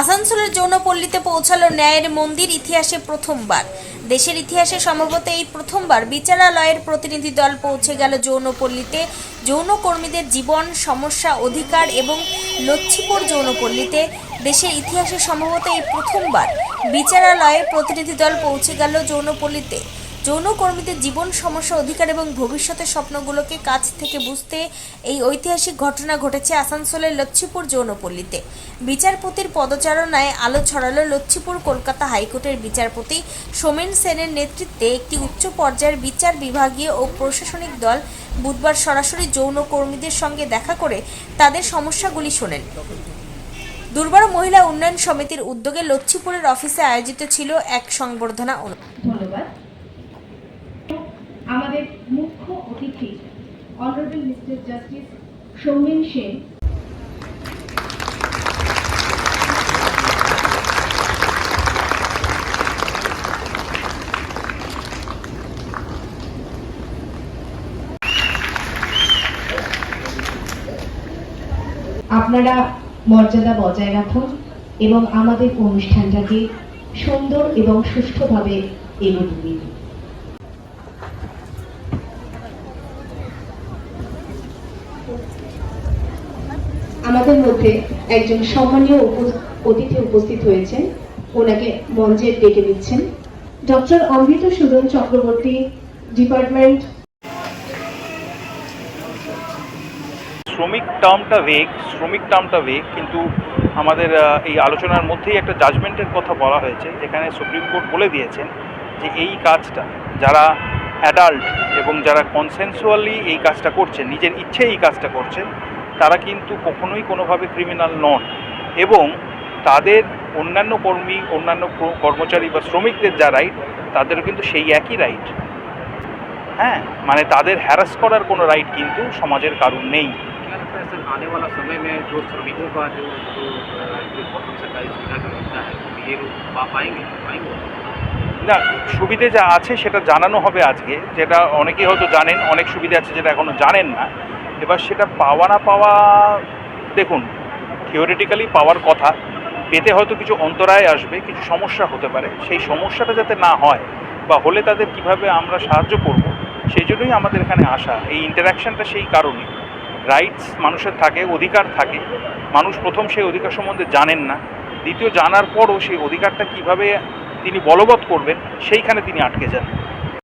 আসানসোলের যৌনপল্লীতে পৌঁছালো ন্যায়ের মন্দির ইতিহাসে প্রথমবার। দেশের ইতিহাসে সম্ভবত এই প্রথমবার বিচারালয়ের প্রতিনিধি দল পৌঁছে গেল যৌনপল্লীতে। যৌনকর্মীদের জীবন, সমস্যা, অধিকার এবং লক্ষ্মীপুর যৌনপল্লীতে। দেশের ইতিহাসে সম্ভবত এই প্রথমবার বিচারালয়ে প্রতিনিধি দল পৌঁছে গেল যৌনপল্লীতে। যৌনকর্মীদের জীবন সমস্যা অধিকার এবং ভবিষ্যতের স্বপ্নগুলোকে কাছ থেকে বুঝতে এই ঐতিহাসিক ঘটনা ঘটেছে আসানসোলের লক্ষ্মীপুর যৌনপল্লীতে। বিচারপতির পদচারণায় আলো ছড়ালো লক্ষ্মীপুর কলকাতা হাইকোর্টের বিচারপতি সোমেন সেনের নেতৃত্বে একটি উচ্চ পর্যায়ের বিচার বিভাগীয় ও প্রশাসনিক দল বুধবার সরাসরি যৌনকর্মীদের সঙ্গে দেখা করে তাদের সমস্যাগুলি শোনেন। দুর্বার মহিলা উন্নয়ন সমিতির উদ্যোগে লক্ষ্মীপুরের অফিসে আয়োজিত ছিল এক সংবর্ধনা অনুষ্ঠান। ধন্যবাদ। আমাদের মুখ্য অতিথি honourable mister justice Soumen Sen আপনারা মর্যাদা বজায় রাখুন এবং আমাদের অনুষ্ঠানটাকে সুন্দর এবং সুষ্ঠুভাবে এগোতে দিন। আমাদের মধ্যে একজন সম্মানীয় অতিথি উপস্থিত হয়েছেন। ওনাকে মঞ্চে ডেকে দিচ্ছেন ডক্টর অমৃত সুদন চক্রবর্তী, ডিপার্টমেন্ট শ্রমিক টার্মটা ভেগ শ্রমিক টার্মটা ভেগ কিন্তু আমাদের এই আলোচনার মধ্যেই একটা জাজমেন্টের কথা বলা হয়েছে, যেখানে সুপ্রিম কোর্ট বলে দিয়েছেন যে এই কাজটা যারা অ্যাডাল্ট এবং যারা কনসেনসুয়ালি এই কাজটা করছেন নিজের ইচ্ছে এই কাজটা করছেন তারা কিন্তু কখনোই কোনোভাবে ক্রিমিনাল নন এবং তাদের অন্যান্য কর্মী অন্যান্য কর- কর্মচারী বা শ্রমিকদের যা রাইট তাদেরও কিন্তু সেই একই রাইট হ্যাঁ মানে তাদের হ্যারাস করার কোনো রাইট কিন্তু সমাজের কারণ নেই क्या लगता है सर आने वाला समय में जो श्रमिकों का जो जो अ, जो गौतम सरकारी सुविधा जो मिलता है तो ये लोग पा पाएंगे पाएंगे না, সুবিধে যা আছে সেটা জানানো হবে আজকে। যেটা অনেকেই হয়তো জানেন, অনেক সুবিধা আছে যেটা এখনও জানেন না। এবার সেটা পাওয়া না পাওয়া, দেখুন থিওরিটিক্যালি পাওয়ার কথা। পেতে হয়তো কিছু অন্তরায় আসবে, কিছু সমস্যা হতে পারে। সেই সমস্যাটা যাতে না হয় বা হলে তাদের কীভাবে আমরা সাহায্য করব, সেই জন্যই আমাদের এখানে আসা। এই ইন্টারাকশনটা সেই কারণে। রাইটস মানুষের থাকে, অধিকার থাকে। মানুষ প্রথম সেই অধিকার সম্বন্ধে জানেন না। দ্বিতীয়, জানার পরও সেই অধিকারটা কীভাবে তিনি বলবৎ করবেন সেইখানে তিনি আটকে যান।